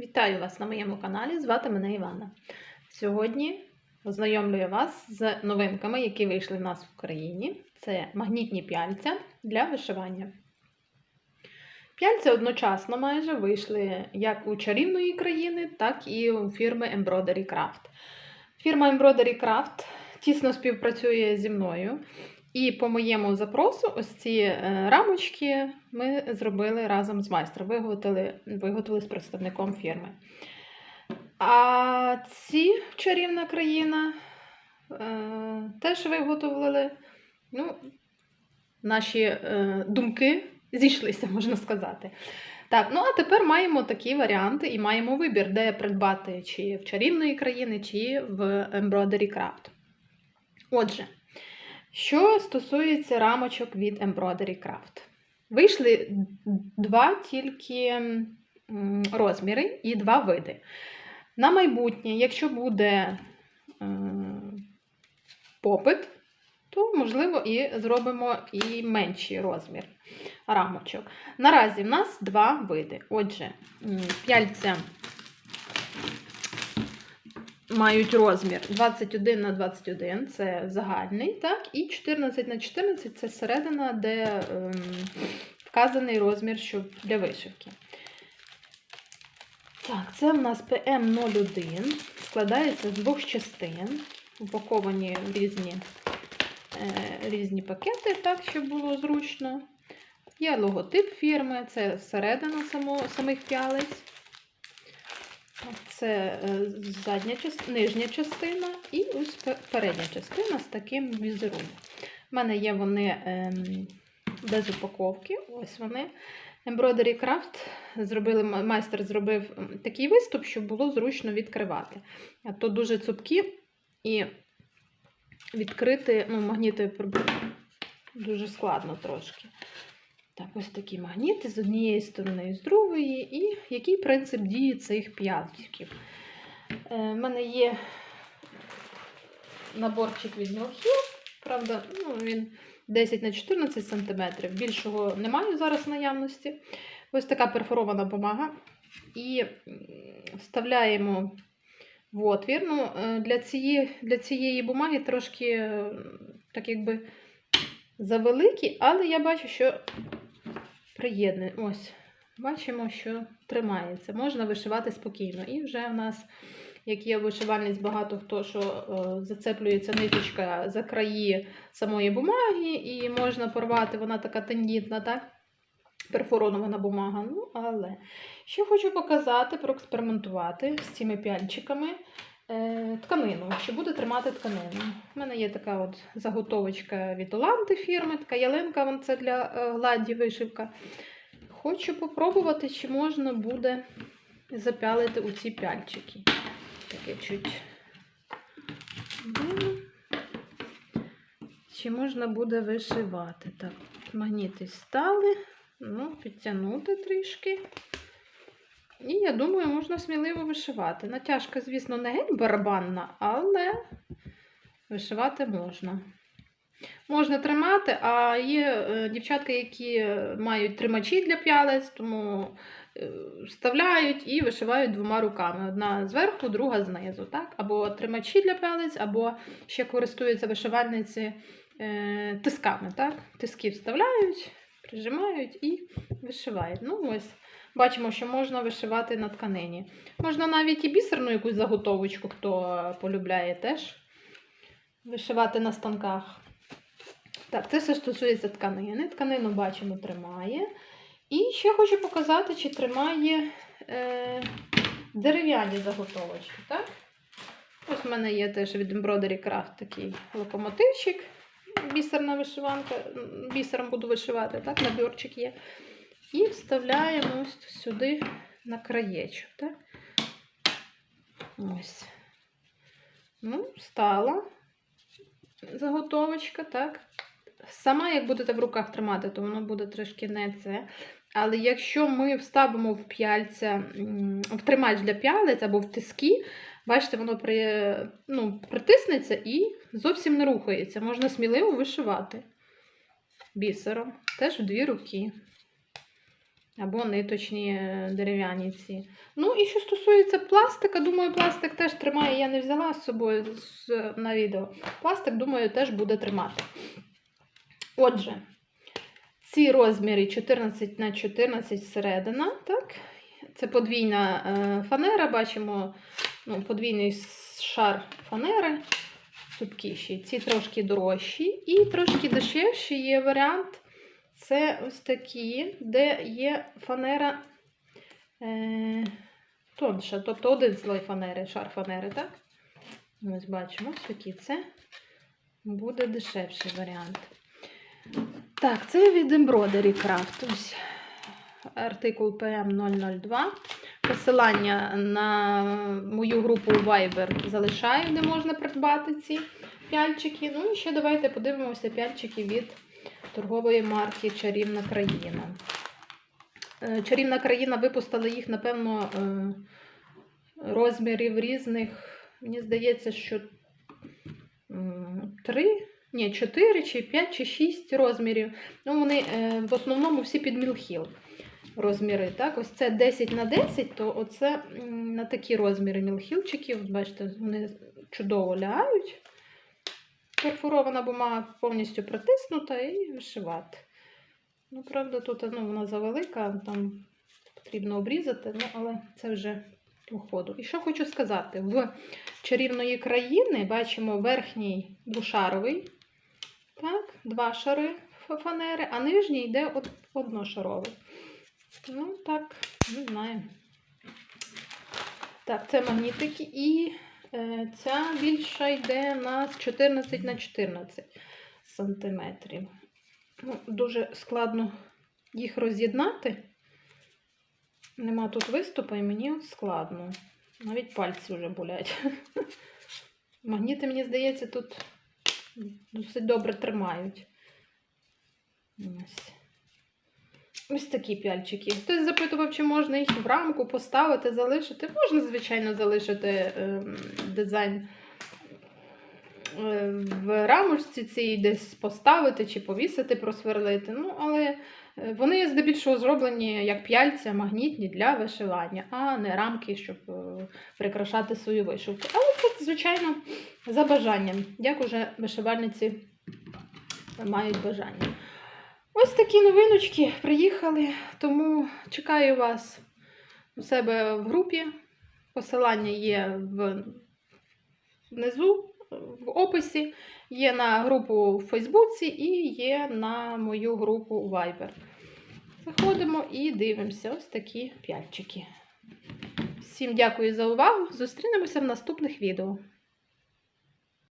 Вітаю вас на моєму каналі. Звати мене Івана. Сьогодні ознайомлюю вас з новинками, які вийшли в нас в Україні. Це магнітні пяльця для вишивання. Пяльця одночасно майже вийшли як у чарівної країни, так і у фірми Embroidery Craft. Фірма Embroidery Craft тісно співпрацює зі мною. І по моєму запросу, ось ці е, рамочки ми зробили разом з майстром, виготовили, виготовили з представником фірми. А ці чарівна країна е, теж виготовили. Ну, наші е, думки зійшлися, можна сказати. Так, ну а тепер маємо такі варіанти і маємо вибір, де придбати чи в чарівної країни, чи в Embroidery Craft. Отже. Що стосується рамочок від Embroidery Craft. Вийшли два тільки розміри і два види. На майбутнє, якщо буде е, попит, то, можливо, і зробимо і менший розмір рамочок. Наразі в нас два види. Отже, п'яльця мають розмір 21 на 21 це загальний, так, і 14 на 14 це середина, де ем, вказаний розмір щоб для вишивки. Так, це в нас ПМ01, складається з двох частин, упаковані в різні, е, різні пакети, так, щоб було зручно. Є логотип фірми, це середина само, самих п'ялиць. Це е, задня частина, нижня частина і ось передня частина з таким візерунком. У мене є вони ем, без упаковки. Ось вони. Embroidery Craft зробили, майстер зробив такий виступ, щоб було зручно відкривати. А то дуже цупкі і відкрити ну, магніти дуже складно трошки. Так, ось такі магніти з однієї сторони і з другої, і який принцип дії цих п'ятчиків. У е, мене є наборчик від Мілхіл, правда, ну, він 10 на 14 см. Більшого немає зараз наявності. Ось така перфорована бумага. І вставляємо в отвір. Ну, е, Для цієї для цієї бумаги трошки так якби завеликі, але я бачу, що приєднує. Ось, бачимо, що тримається. Можна вишивати спокійно. І вже в нас, як є вишивальність, багато хто що е, зацеплюється ниточка за краї самої бумаги, і можна порвати, вона така тендітна, так? Перфоронована бумага. Ну, але що хочу показати, проекспериментувати з цими п'яльчиками. Е, тканину, що буде тримати тканину. У мене є така от заготовочка від Оланди фірми, така ялинка, це для е, гладді вишивка. Хочу попробувати, чи можна буде запялити у ці пяльчики. Таке чуть. Чи можна буде вишивати? Так, магніти стали, ну, підтягнути трішки. І я думаю, можна сміливо вишивати. Натяжка, звісно, не геть барабанна, але вишивати можна. Можна тримати, а є е, дівчатки, які мають тримачі для п'ялець, тому е, вставляють і вишивають двома руками. Одна зверху, друга знизу. Так? Або тримачі для п'ялець, або ще користуються вишивальниці е, тисками. Так? Тиски вставляють, прижимають і вишивають. Ну, ось. Бачимо, що можна вишивати на тканині. Можна навіть і бісерну якусь заготовочку, хто полюбляє теж вишивати на станках. Так, це все стосується тканини. Тканину бачимо, тримає. І ще хочу показати, чи тримає е, дерев'яні заготовочки. так? Ось в мене є теж від Embroidery Craft такий локомотивчик. Бісерна вишиванка, бісером буду вишивати, так, наборчик є. І вставляємо ось сюди на краєчок. Так? Ось. Ну, стала заготовочка, так. Сама, як будете в руках тримати, то воно буде трошки не це. Але якщо ми вставимо в п'яльця, в тримач для п'ялиць або в тиски, бачите, воно при, ну, притиснеться і зовсім не рухається. Можна сміливо вишивати бісером. Теж в дві руки. Або ниточні е, дерев'яні ці. Ну і що стосується пластика, думаю, пластик теж тримає. Я не взяла з собою на відео. Пластик, думаю, теж буде тримати. Отже, ці розміри 14 на 14 середина, так? Це подвійна е, фанера, бачимо ну, подвійний шар фанери, цупкіші. Ці трошки дорожчі. І трошки дешевші є варіант. Це ось такі, де є фанера е, тонша, тобто один слой фанери, шар фанери, так? Ось бачимо, ось такі це буде дешевший варіант. Так, це від Embroidery Craft. Ось артикул PM002. Посилання на мою групу Viber залишаю, де можна придбати ці пяльчики. Ну і ще давайте подивимося пяльчики від торгової марки Чарівна країна. Е, Чарівна країна випустила їх, напевно, е, розмірів різних. Мені здається, що три, ні, чотири, чи п'ять, чи шість розмірів. Ну, вони е, в основному всі під мілхіл розміри. Так? Ось це 10 на 10, то оце на такі розміри мілхілчиків. Бачите, вони чудово лягають. Перфорована бумага повністю притиснута і вишивати. Ну, правда, тут ну, вона завелика, там потрібно обрізати, ну, але це вже по ходу. І що хочу сказати: в чарівної країни бачимо верхній двошаровий, так, два шари фанери, а нижній йде од- одношаровий. Ну, так, не знаю. Так, це магнітики і ця більша йде на 14 на 14 сантиметрів. Ну, дуже складно їх роз'єднати. Нема тут виступу, і мені складно. Навіть пальці вже болять. Магніти, мені здається, тут досить добре тримають. Ось. Ось такі пяльчики. Хтось запитував, чи можна їх в рамку поставити, залишити. Можна, звичайно, залишити ем, дизайн е, в рамочці цій десь поставити чи повісити, просверлити. Ну, але е, вони здебільшого зроблені як п'яльця, магнітні для вишивання, а не рамки, щоб е, прикрашати свою вишивку. Але це, звичайно, за бажанням, як уже вишивальниці мають бажання. Ось такі новиночки приїхали, тому чекаю вас у себе в групі. Посилання є внизу в описі, є на групу в Фейсбуці і є на мою групу Viber. Заходимо і дивимося ось такі п'яльчики. Всім дякую за увагу. Зустрінемося в наступних відео.